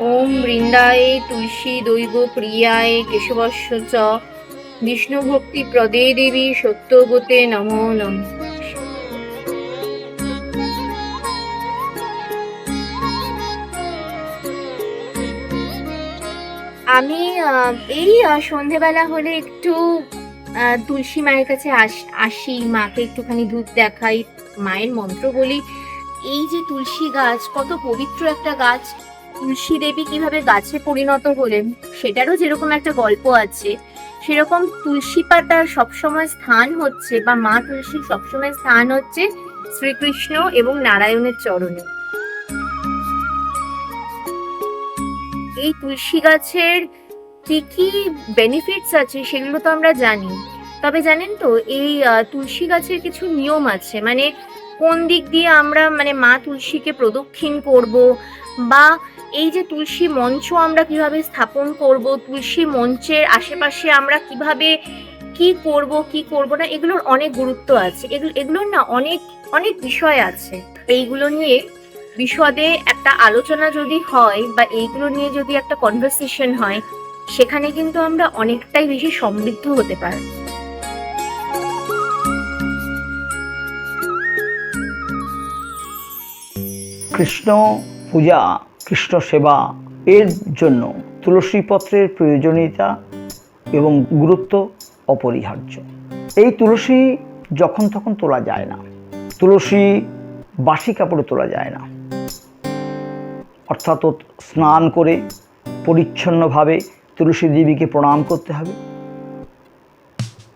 ওম বৃন্দায়ে তুলসী দৈব প্রিয়ায় কেশবস্য চ বিষ্ণু ভক্তি প্রদে দেবী সত্যবতে নমো নম। আমি এই সন্ধেবেলা হলে একটু তুলসী মায়ের কাছে আস- মাকে একটুখানি দুধ দেখাই, মায়ের মন্ত্র বলি। এই যে তুলসী গাছ, কত পবিত্র একটা গাছ। তুলসী দেবী কীভাবে গাছে পরিণত হলেন, সেটারও যেরকম একটা গল্প আছে, সেরকম তুলসী পাতার সবসময় স্থান হচ্ছে বা মা তুলসীর সবসময় স্থান হচ্ছে শ্রীকৃষ্ণ এবং নারায়ণের চরণে। এই তুলসী গাছের কি কি বেনিফিটস আছে সেগুলো তো আমরা জানি, তবে জানেন তো এই তুলসী গাছের কিছু নিয়ম আছে মানে কোন দিক দিয়ে আমরা মানে মা তুলসীকে প্রদক্ষিণ করব বা এই যে তুলসী মঞ্চ আমরা কীভাবে স্থাপন করব, তুলসী মঞ্চের আশেপাশে আমরা কীভাবে কি করব কি করব না, এগুলোর অনেক গুরুত্ব আছে। এগুলো, এগুলোর না অনেক অনেক বিষয় আছে। এইগুলো নিয়ে বিশদে একটা আলোচনা যদি হয় বা এইগুলো নিয়ে যদি একটা কনভারসেশন হয়, সেখানে কিন্তু আমরা অনেকটাই বেশি সমৃদ্ধ হতে পারি কৃষ্ণ পূজা কৃষ্ণ সেবা এর জন্য তুলসী পত্রের প্রয়োজনীয়তা এবং গুরুত্ব অপরিহার্য। এই তুলসী যখন তখন তোলা যায় না। তুলসী বাসি কাপড়ে তোলা যায় না। অর্থাৎ স্নান করে পরিচ্ছন্নভাবে তুলসী দেবীকে প্রণাম করতে হবে।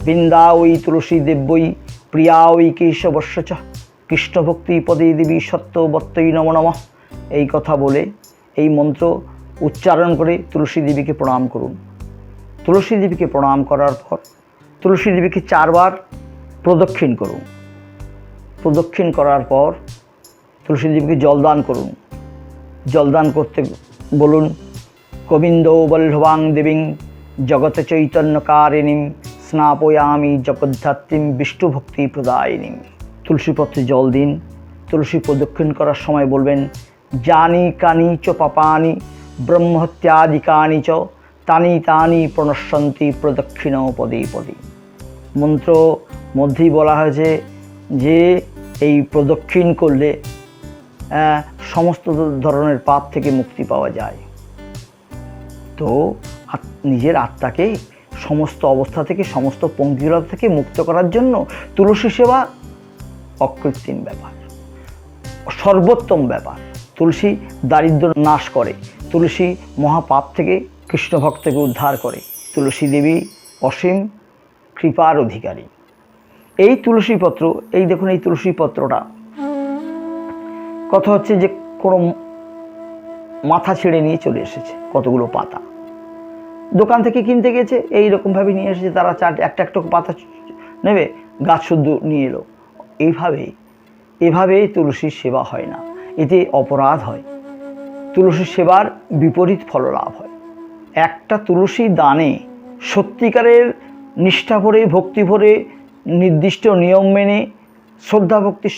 বৃন্দা ওই তুলসী দেব্যই, প্রিয়া ওই কেশবস্য কৃষ্ণভক্তি পদে দেবী সত্য বত্তই নম নমঃ। এই কথা বলে এই মন্ত্র উচ্চারণ করে তুলসী দেবীকে প্রণাম করুন। তুলসী দেবীকে প্রণাম করার পর তুলসী দেবীকে চারবার প্রদক্ষিণ করুন। প্রদক্ষিণ করার পর তুলসী দেবীকে জলদান করুন। জলদান করতে বলুন, গোবিন্দ বল্লভাং দেবীং জগত চৈতন্যকারিণীম স্নাপয়ামি জগদ্ধাত্রীম বিষ্ণুভক্তি প্রদায়িনীম তুলসী পত্রে জল দিন। তুলসী প্রদক্ষিণ করার সময় বলবেন জানি কানি চ পাপানি ব্রহ্মত্যাদিকানি চ তানি তানি প্রণশ্যন্তি প্রদক্ষিণ পদে পদে মন্ত্র মধ্যেই বলা হয়েছে যে এই প্রদক্ষিণ করলে সমস্ত ধরনের পাপ থেকে মুক্তি পাওয়া যায়। তো নিজের আত্মাকে সমস্ত অবস্থা থেকে, সমস্ত পঙ্কিলতা থেকে মুক্ত করার জন্য তুলসী সেবা অকৃত্রিম ব্যাপার, সর্বোত্তম ব্যাপার। তুলসী দারিদ্র নাশ করে, তুলসী মহাপাপ থেকে কৃষ্ণ ভক্তকে উদ্ধার করে। তুলসী দেবী অসীম কৃপার অধিকারী। এই তুলসী পত্র, এই দেখুন এই তুলসী পত্রটা। কথা হচ্ছে যে কোনো মাথা ছেড়ে নিয়ে চলে এসেছে কতগুলো পাতা। দোকান থেকে কিনতে গেছে এই রকমভাবে নিয়ে এসেছে, তারা চার একটা একটা পাতা নেবে, গাছ শুদ্ধ নিয়ে এলো। এইভাবেই, এভাবেই তুলসীর সেবা হয় না। এতে অপরাধ হয়। তুলসী সেবার বিপরীত ফল লাভ হয়। একটা তুলসী দানে সত্যিকারের নিষ্ঠা ভরে, ভক্তি ভরে, নির্দিষ্ট নিয়ম মেনে, শ্রদ্ধা ভক্তির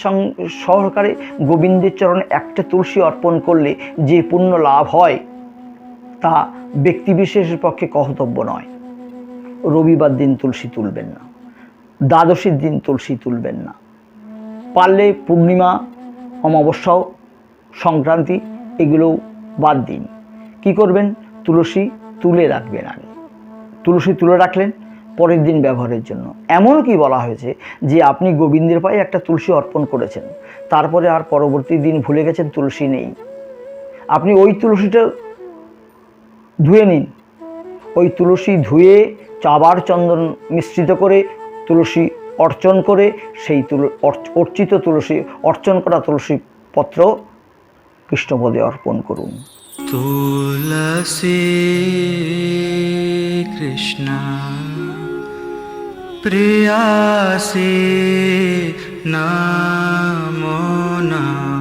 সহকারে গোবিন্দের চরণে একটা তুলসী অর্পণ করলে যে পুণ্য লাভ হয়, তা ব্যক্তিবিশেষের পক্ষে কহতব্য নয়। রবিবার দিন তুলসী তুলবেন না। দ্বাদশীর দিন তুলসী তুলবেন না। পারলে পূর্ণিমা, অমাবস্যাও সংক্রান্তি এগুলো বাদ দিন। কি করবেন? তুলসী তুলে রাখবেন আগে। তুলসী তুলে রাখলেন পরের দিন ব্যবহারের জন্য। এমন কি বলা হয়েছে যে আপনি গোবিন্দের পায়ে একটা তুলসী অর্পণ করেছেন, তারপরে আর পরবর্তী দিন ভুলে গেছেন তুলসী নেই। আপনি ওই তুলসীটা ধুয়ে নিন। ওই তুলসী ধুয়ে চাবার চন্দন মিশ্রিত করে তুলসী অর্চন করে সেই তুল অর্চিত তুলসী, অর্চন করা তুলসী পত্র কৃষ্ণপদে অর্পণ করুন। কৃষ্ণ প্রিয়াসী নাম না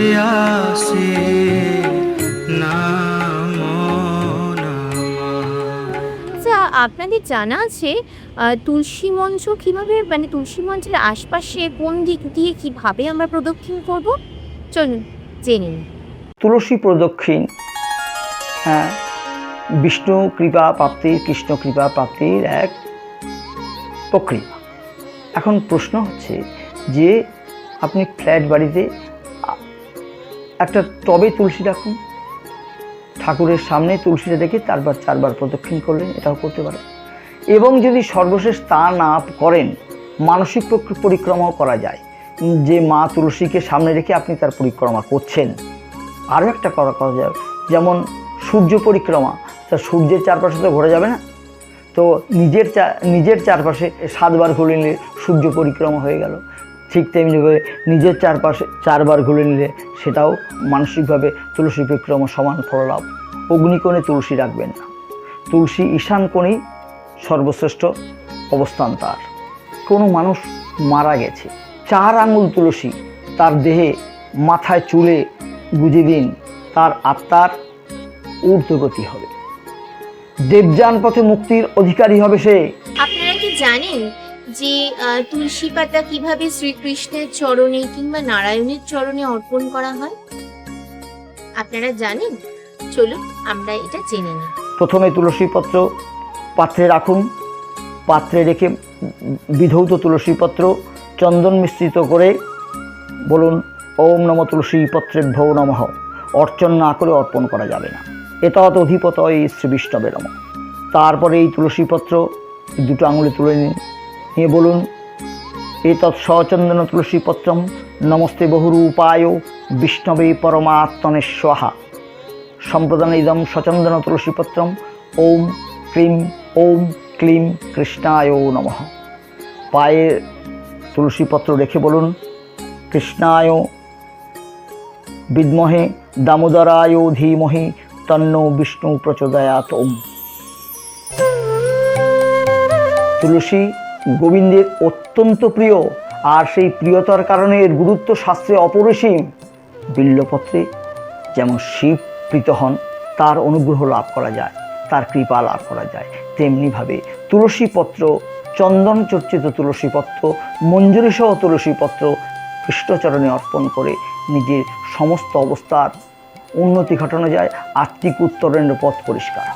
আসে আচ্ছা আপনাদের জানা আছে তুলসী মঞ্চ কীভাবে মানে তুলসী মঞ্চের আশপাশে কোন দিক দিয়ে কীভাবে আমরা প্রদক্ষিণ করব? চলুন জেনে তুলসী প্রদক্ষিণ হ্যাঁ বিষ্ণু কৃপা প্রাপ্তির কৃষ্ণ কৃপা প্রাপ্তির এক প্রক্রিয়া। এখন প্রশ্ন হচ্ছে যে আপনি ফ্ল্যাট বাড়িতে একটা টবে তুলসী রাখুন ঠাকুরের সামনে তুলসীটা রেখে তারপর চারবার প্রদক্ষিণ করলেন, এটাও করতে পারেন। এবং যদি সর্বশেষ তা না করেন, মানসিক পরিক্রমাও করা যায়। যে মা তুলসীকে সামনে রেখে আপনি তার পরিক্রমা করছেন। আরও একটা করা করা যাবে যেমন সূর্য পরিক্রমা, তা সূর্যের চারপাশে তো ঘোরা যাবে না। তো নিজের চা নিজের চারপাশে সাতবার ঘুরে নিলে সূর্য পরিক্রমা হয়ে গেল। ঠিক তেমনিভাবে নিজের চারপাশে চারবার ঘুরে নিলে সেটাও মানসিকভাবে তুলসী বিক্রম সমান ফললাভ। অগ্নিকোণে তুলসী রাখবেন না। তুলসী ঈশান কোণেই সর্বশ্রেষ্ঠ অবস্থান তার। কোনো মানুষ মারা গেছে। চার আঙুল তুলসী তার দেহে মাথায় চুলে গুজে দিন, তার আত্মার ঊর্ধ্বগতি হবে। দেবযান পথে মুক্তির অধিকারী হবে সে। আপনারা কি জানেন যে তুলসী পাতা কীভাবে শ্রীকৃষ্ণের চরণে কিংবা নারায়ণের চরণে অর্পণ করা হয়? আপনারা জানেন? চলুন, আমরা এটা জেনে নিই। প্রথমে তুলসী পত্র পাত্রে রাখুন। পাত্রে রেখে বিধৌত তুলসী পত্র চন্দন মিশ্রিত করে বলুন, ওম নম তুলসী পত্রে ভৌ নমঃ। অর্চন না করে অর্পণ করা যাবে না। এতৎ অধিপত এই শ্রী বিষ্ণবে নম। তারপরে এই তুলসী পত্র দুটো আঙুলে তুলে নিন। নিয়ে বলুন, এতৎ সচন্দন তুলসী পত্রম নমস্তে বহুরূপায় বিষ্ণবে পরমাত্মনে স্বাহা। সম্প্রদান ইদম সচন্দন তুলসীপত্রম ওম ক্রিম ওম ক্লিম কৃষ্ণায় নমঃ। পায়ে তুলসীপত্র রেখে বলুন, কৃষ্ণায় বিদ্মহে দামোদরায় ধীমহি তন্ন বিষ্ণু প্রচোদয়াত ওম। তুলসী গোবিন্দের অত্যন্ত প্রিয় আর সেই প্রিয়তার কারণে এর গুরুত্ব শাস্ত্রে অপরিসীম। বিল্লপত্রে যেমন শিব প্রীত হন, তার অনুগ্রহ লাভ করা যায়, তার কৃপা লাভ করা যায়। তেমনিভাবে তুলসীপত্র চন্দন চর্চিত তুলসীপত্র মঞ্জুরি সহ তুলসীপত্র কৃষ্ণচরণে অর্পণ করে নিজের সমস্ত অবস্থার উন্নতি ঘটানো যায়, আত্মিক উত্তরণের পথ পরিষ্কার